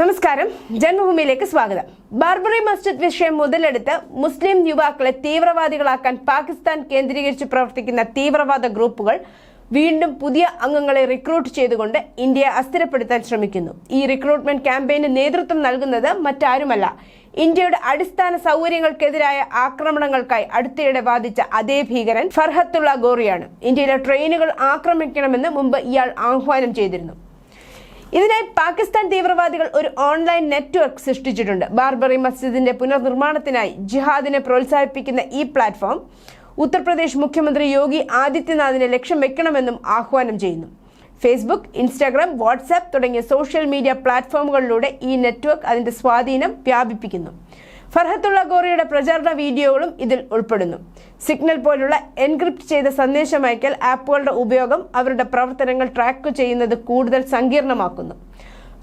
നമസ്കാരം. ജന്മഭൂമിയിലേക്ക് സ്വാഗതം. ബർബറി മസ്ജിദ് വിഷയം മുതലെടുത്ത് മുസ്ലിം യുവാക്കളെ തീവ്രവാദികളാക്കാൻ പാകിസ്ഥാൻ കേന്ദ്രീകരിച്ച് പ്രവർത്തിക്കുന്ന തീവ്രവാദ ഗ്രൂപ്പുകൾ വീണ്ടും പുതിയ അംഗങ്ങളെ റിക്രൂട്ട് ചെയ്തുകൊണ്ട് ഇന്ത്യയെ അസ്ഥിരപ്പെടുത്താൻ ശ്രമിക്കുന്നു. ഈ റിക്രൂട്ട്മെന്റ് ക്യാമ്പയിന് നേതൃത്വം നൽകുന്നത് മറ്റാരുമല്ല. ഇന്ത്യയുടെ അടിസ്ഥാന സൗകര്യങ്ങൾക്കെതിരായ ആക്രമണങ്ങൾക്കായി അടുത്തിടെ വാദിച്ച അതേ ഭീകരൻ ഫർഹത്തുള്ള ഗോറിയാണ്. ഇന്ത്യയിലെ ട്രെയിനുകൾ ആക്രമിക്കണമെന്ന് മുമ്പ് ഇയാൾ ആഹ്വാനം ചെയ്തിരുന്നു. ഇതിനായി പാകിസ്ഥാൻ തീവ്രവാദികൾ ഒരു ഓൺലൈൻ നെറ്റ്വർക്ക് സൃഷ്ടിച്ചിട്ടുണ്ട്. ബാർബറി മസ്ജിദിന്റെ പുനർനിർമ്മാണത്തിനായി ജിഹാദിനെ പ്രോത്സാഹിപ്പിക്കുന്ന ഈ പ്ലാറ്റ്ഫോം ഉത്തർപ്രദേശ് മുഖ്യമന്ത്രി യോഗി ആദിത്യനാഥിനെ ലക്ഷ്യം വെക്കണമെന്നും ആഹ്വാനം ചെയ്യുന്നു. ഫേസ്ബുക്ക് ഇൻസ്റ്റാഗ്രാം വാട്സാപ്പ് തുടങ്ങിയ സോഷ്യൽ മീഡിയ പ്ലാറ്റ്ഫോമുകളിലൂടെ ഈ നെറ്റ്വർക്ക് അതിന്റെ സ്വാധീനം വ്യാപിപ്പിക്കുന്നു. ഫർഹത്തുള്ള ഗോറിയുടെ പ്രചാരണ വീഡിയോകളും ഇതിൽ ഉൾപ്പെടുന്നു. സിഗ്നൽ പോലുള്ള എൻക്രിപ്റ്റ് ചെയ്ത സന്ദേശം അയക്കൽ ആപ്പുകളുടെ ഉപയോഗം അവരുടെ പ്രവർത്തനങ്ങൾ ട്രാക്ക് ചെയ്യുന്നത് കൂടുതൽ സങ്കീർണമാക്കുന്നു.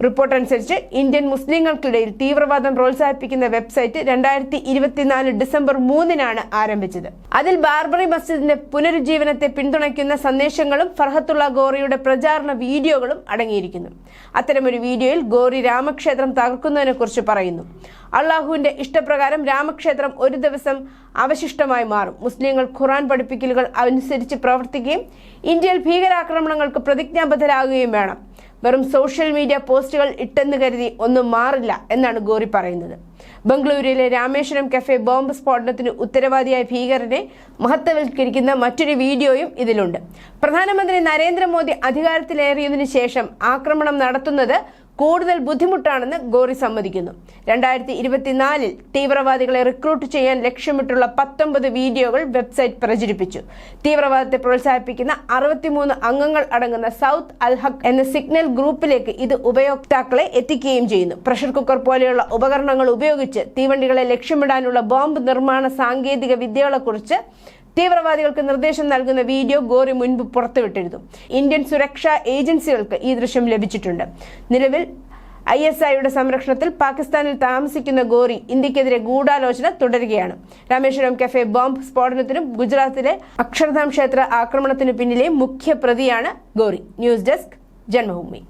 റിപ്പോർട്ട് അനുസരിച്ച് ഇന്ത്യൻ മുസ്ലിങ്ങൾക്കിടയിൽ തീവ്രവാദം പ്രോത്സാഹിപ്പിക്കുന്ന വെബ്സൈറ്റ് രണ്ടായിരത്തി ഇരുപത്തിനാല് ഡിസംബർ മൂന്നിനാണ് ആരംഭിച്ചത്. അതിൽ ബാർബറി മസ്ജിദിന്റെ പുനരുജ്ജീവനത്തെ പിന്തുണയ്ക്കുന്ന സന്ദേശങ്ങളും ഫർഹത്തുള്ള ഗോറിയുടെ പ്രചാരണ വീഡിയോകളും അടങ്ങിയിരിക്കുന്നു. അത്തരമൊരു വീഡിയോയിൽ ഗോറി രാമക്ഷേത്രം തകർക്കുന്നതിനെ കുറിച്ച് പറയുന്നു. അള്ളാഹുവിന്റെ ഇഷ്ടപ്രകാരം രാമക്ഷേത്രം ഒരു ദിവസം അവശിഷ്ടമായി മാറും. മുസ്ലിങ്ങൾ ഖുറാൻ പഠിപ്പിക്കലുകൾ അനുസരിച്ച് പ്രവർത്തിക്കുകയും ഇന്ത്യയിൽ ഭീകരാക്രമണങ്ങൾക്ക് പ്രതിജ്ഞാബദ്ധരാകുകയും വേണം. വെറും സോഷ്യൽ മീഡിയ പോസ്റ്റുകൾ ഇട്ടെന്ന് കരുതി ഒന്നും മാറില്ല എന്നാണ് ഗോറി പറയുന്നത്. ബംഗളൂരുവിലെ രാമേശ്വരം കഫേ ബോംബ് സ്ഫോടനത്തിന് ഉത്തരവാദിയായ ഭീകരനെ മഹത്വവൽക്കരിക്കുന്ന മറ്റൊരു വീഡിയോയും ഇതിലുണ്ട്. പ്രധാനമന്ത്രി നരേന്ദ്രമോദി അധികാരത്തിലേറിയതിനു ശേഷം ആക്രമണം നടത്തുന്നത് കൂടുതൽ ബുദ്ധിമുട്ടാണെന്ന് ഗോറി സമ്മതിക്കുന്നു. രണ്ടായിരത്തി ഇരുപത്തിനാലിൽ തീവ്രവാദികളെ റിക്രൂട്ട് ചെയ്യാൻ ലക്ഷ്യമിട്ടുള്ള പത്തൊമ്പത് വീഡിയോകൾ വെബ്സൈറ്റ് പ്രചരിപ്പിച്ചു. തീവ്രവാദത്തെ പ്രോത്സാഹിപ്പിക്കുന്ന അറുപത്തിമൂന്ന് അംഗങ്ങൾ അടങ്ങുന്ന സൗത്ത് അൽഹക് എന്ന സിഗ്നൽ ഗ്രൂപ്പിലേക്ക് ഇത് ഉപയോക്താക്കളെ എത്തിക്കുകയും ചെയ്യുന്നു. പ്രഷർ കുക്കർ പോലെയുള്ള ഉപകരണങ്ങൾ ഉപയോഗിച്ച് തീവണ്ടികളെ ലക്ഷ്യമിടാനുള്ള ബോംബ് നിർമ്മാണ സാങ്കേതിക വിദ്യകളെക്കുറിച്ച് തീവ്രവാദികൾക്ക് നിർദ്ദേശം നൽകുന്ന വീഡിയോ ഗോറി മുൻപ് പുറത്തുവിട്ടിരുന്നു. ഇന്ത്യൻ സുരക്ഷാ ഏജൻസികൾക്ക് ഈ ദൃശ്യം ലഭിച്ചിട്ടുണ്ട്. നിലവിൽ ഐ എസ് ഐയുടെ സംരക്ഷണത്തിൽ പാകിസ്ഥാനിൽ താമസിക്കുന്ന ഗോറി ഇന്ത്യക്കെതിരെ ഗൂഢാലോചന തുടരുകയാണ്. രാമേശ്വരം കഫേ ബോംബ് സ്ഫോടനത്തിനും ഗുജറാത്തിലെ അക്ഷർധാം ക്ഷേത്ര ആക്രമണത്തിനു പിന്നിലെ മുഖ്യ പ്രതിയാണ് ഗോറി. News desk Janmabhumi.